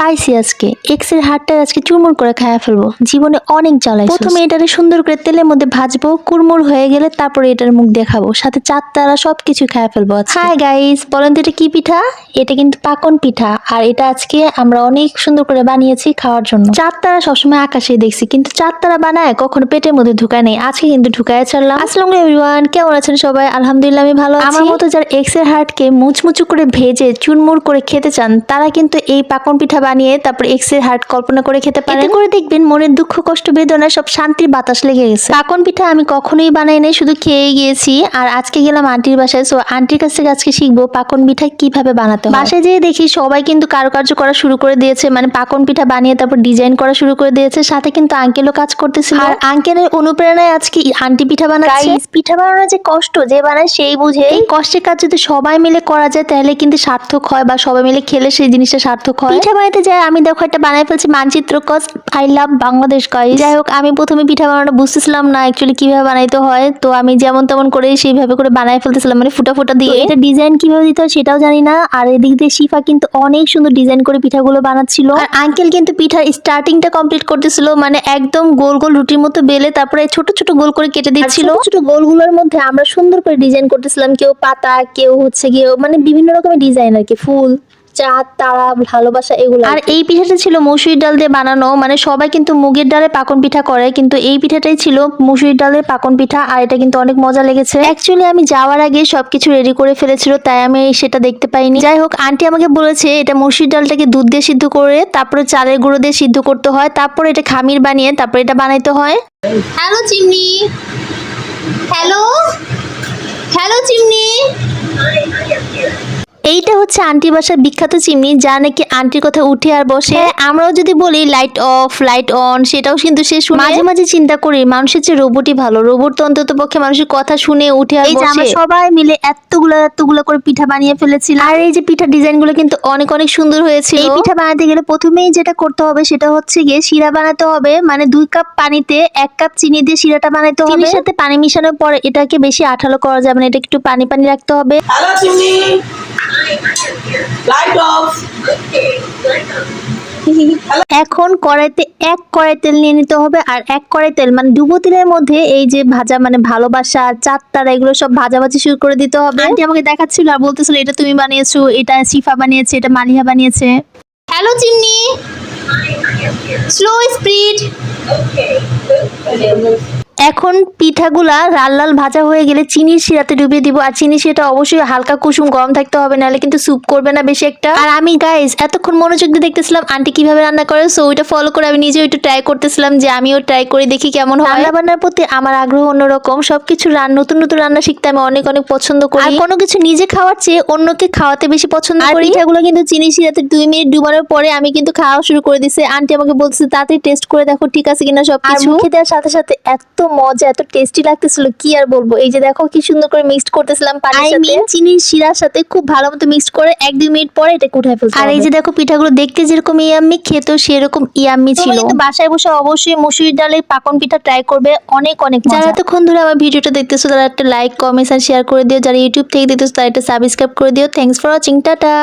পাইছি আজকে। এক্সের হাড়টা আজকে চুরমুর করে খায়া ফেলব। জীবনে অনেক জ্বালাই প্রথমে এটারে সুন্দর করে তেলের মধ্যে ভাজবো কুরমুর হয়ে গেলে তারপরে এটার মুখ দেখাবো। সাথে চারতারা সব কিছু খায়া ফেলব হাই গাইস বলেন তো এটা কি পিঠা? এটা কিন্তু পাকন পিঠা। আর এটা আজকে আমরা অনেক সুন্দর করে বানিয়েছি খাওয়ার জন্য। চার তারা সবসময় আকাশে দেখছি কিন্তু চার তারা বানায় কখনো পেটের মধ্যে ঢুকায় নেই। আজকে কিন্তু ঢুকায় ছাড়লাম। আসসালামু এভরিওয়ান কেমন আছেন সবাই? আলহামদুলিল্লাহ আমি ভালো আছি। আমার মতো যারা এক্সের হার্টকে মুচমুচু করে ভেজে চুরমুর করে খেতে চান তারা কিন্তু এই পাকন পিঠা বানিয়ে তারপর এক্সের হার্ট কল্পনা করে খেতে পারেন। এতে করে দেখবেন মনের দুঃখ কষ্ট বেদনা সব শান্তির বাতাস লেগে গেছে। পাকন পিঠা আমি কখনোই বানাই নাই শুধু খেয়ে গিয়েছি। আর আজকে গেলাম আন্টির বাসায় সো আন্টির কাছ থেকে আজকে শিখব পাকন পিঠা কীভাবে বানাতে বাসায় যেয়ে দেখি সবাই কিন্তু কারুকার্য করা শুরু করে দিয়েছে মানে পাকন পিঠা বানিয়ে তারপর ডিজাইন করা শুরু করে দিয়েছে সাথে কিন্তু আঙ্কেলও কাজ করতেছিল। আর আঙ্কেলের অনুপ্রেরণায় আজকে আন্টি পিঠা বানাচ্ছে। পিঠা বানানোর যে কষ্ট যে বানায় সেই বুঝে এই কষ্টের কাজ যদি সবাই মিলে করা যায় তাহলে কিন্তু সার্থক হয় বা সবাই মিলে খেলে সেই জিনিসটা সার্থক হয়। পিঠা বানাতে যায় আমি দেখো একটা বানাই ফেলছি মানচিত্র cause I love Bangladesh guys যাই হোক আমি প্রথমে পিঠা বানানোটা বুঝতেছিলাম না অ্যাকচুয়ালি কীভাবে বানাইতে হয়। তো আমি যেমন তেমন করে সেইভাবে করে বানাই ফেলতেছিলাম মানে ফুটা ফুটা দিয়ে। এটা ডিজাইন কীভাবে দিতে হয় সেটাও জানি না আর এদিক দিয়ে শিফা কিন্তু অনেক সুন্দর ডিজাইন করে পিঠাগুলো বানাচ্ছিল। আর আঙ্কেল কিন্তু পিঠার স্টার্টিংটা কমপ্লিট করতেছিল মানে একদম গোল গোল রুটির মতো বেলে তারপরে ছোট ছোট গোল করে কেটে দিচ্ছিল ছোট ছোট গোলগুলোর মধ্যে আমরা সুন্দর করে ডিজাইন করতেছিলাম কেউ পাতা কেউ হচ্ছে গিয়ে মানে বিভিন্ন রকমের ডিজাইন আর কি ফুল। চাঁদ তারা ভালোবাসা এগুলো আর এই পিঠাটা ছিল মসুরির ডাল দিয়ে বানানো। মানে সবাই কিন্তু মুগের ডালে পাকন পিঠা করে কিন্তু এই পিঠাটাই ছিল মসুরির ডালের পাকন পিঠা আর এটা কিন্তু অনেক মজা লেগেছে। অ্যাকচুয়ালি আমি যাওয়ার আগে সবকিছু রেডি করে ফেলেছিল তাই আমি সেটা দেখতে পাইনি। যাই হোক আন্টি আমাকে বলেছে এটা মসুরির ডালটাকে দুধ দিয়ে সিদ্ধ করে তারপরে চালের গুঁড়ো দিয়ে সিদ্ধ করতে হয় তারপরে এটা খামির বানিয়ে তারপরে এটা বানাইতে হয়। Hello chimney hello hello chimney এইটা হচ্ছে আন্টি বাসার বিখ্যাত চিমনি যা নাকি আন্টির কথা উঠে আর বসে। আমরাও যদি বলি লাইট অফ লাইট অন সেটাও কিন্তু সে শুনে। মাঝে মাঝে চিন্তা করি মানুষের চেয়ে রোবটই ভালো। রোবট তো অন্তত পক্ষে মানুষের কথা শুনে উঠে আর বসে। আমরা সবাই মিলে এতগুলো এতগুলো করে পিঠা বানিয়ে ফেলেছিলাম। আর এই যে পিঠা ডিজাইনগুলো কিন্তু অনেক অনেক সুন্দর হয়েছে এই পিঠা বানাতে গেলে প্রথমেই যেটা করতে হবে সেটা হচ্ছে গিয়ে শিরা বানাতে হবে। মানে দুই কাপ পানিতে এক কাপ চিনি দিয়ে শিরাটা বানাতে হবে। চিনির সাথে পানি মিশানোর পরে এটাকে বেশি আঠালো করা যাবে না এটা একটু পানি পানি রাখতে হবে। লাইট অফ এখন কড়াইতে এক কড়াই তেল নিয়ে নিতে হবে আর এক কড়াই তেল মানে ডুবো তেলের মধ্যে এই যে ভাজা মানে ভালোবাসা চাঁদতারা এগুলো সব ভাজাভাজি শুরু করে দিতে হবে আন্টি আমাকে দেখাচ্ছিল আর বলতেছিল এটা তুমি বানিয়েছো এটা শিফা বানিয়েছে এটা মালিহা বানিয়েছে হ্যালো চিমনি স্লো স্পিড এখন পিঠাগুলা লাল লাল ভাজা হয়ে গেলে চিনির শিরাতে ডুবিয়ে দিব। আর চিনি শিরাটা অবশ্যই হালকা কুসুম গরম থাকতে হবে নাহলে কিন্তু স্যুপ করবে না বেশি একটা। আর আমি গাইস এতক্ষণ মনোযোগ দিয়ে দেখতেছিলাম আন্টি কীভাবে রান্না করে সো ওইটা ফলো করে আমি নিজেও একটু ট্রাই করতেছিলাম যে আমিও ট্রাই করে দেখি কেমন হয়। রান্না বান্নার প্রতি আমার আগ্রহ অন্যরকম সবকিছু রান নতুন নতুন রান্না শিখতে আমি অনেক অনেক পছন্দ করি। আর কোনো কিছু নিজে খাওয়ার চেয়ে অন্যকে খাওয়াতে বেশি পছন্দ করি। পিঠাগুলো কিন্তু চিনি শিরাতে দুই মিনিট ডুবানোর পরে আমি কিন্তু খাওয়া শুরু করে দিছি। আন্টি আমাকে বলছে তাড়াতাড়ি টেস্ট করে দেখো ঠিক আছে কিনা সব কিছু দেওয়ার সাথে সাথে এত মজা এত টেস্টি লাগতেছিল কি আর বলব? এই যে দেখো কি সুন্দর করে মিক্সড করতেছিলাম পানির সাথে। চিনির শিরার সাথে খুব ভালো মতো মিক্সড করে এক দুই মিনিট পরে এটা উঠায় ফেলতে আর এই যে দেখো পিঠাগুলো দেখতে যেরকম ইয়াম্মি খেতেও সেরকম ইয়াম্মি ছিল। বাসায় বসে অবশ্যই মুসুরির ডালের পাকন পিঠা ট্রাই করবে অনেক অনেক যারা এতক্ষণ ধরে আমার ভিডিওটা দেখতেছো তারা একটা লাইক কমেন্টস আর শেয়ার করে দিও। যারা ইউটিউব থেকে দেখতেছো তারা একটা সাবস্ক্রাইব করে দিও। Thanks for watching tata!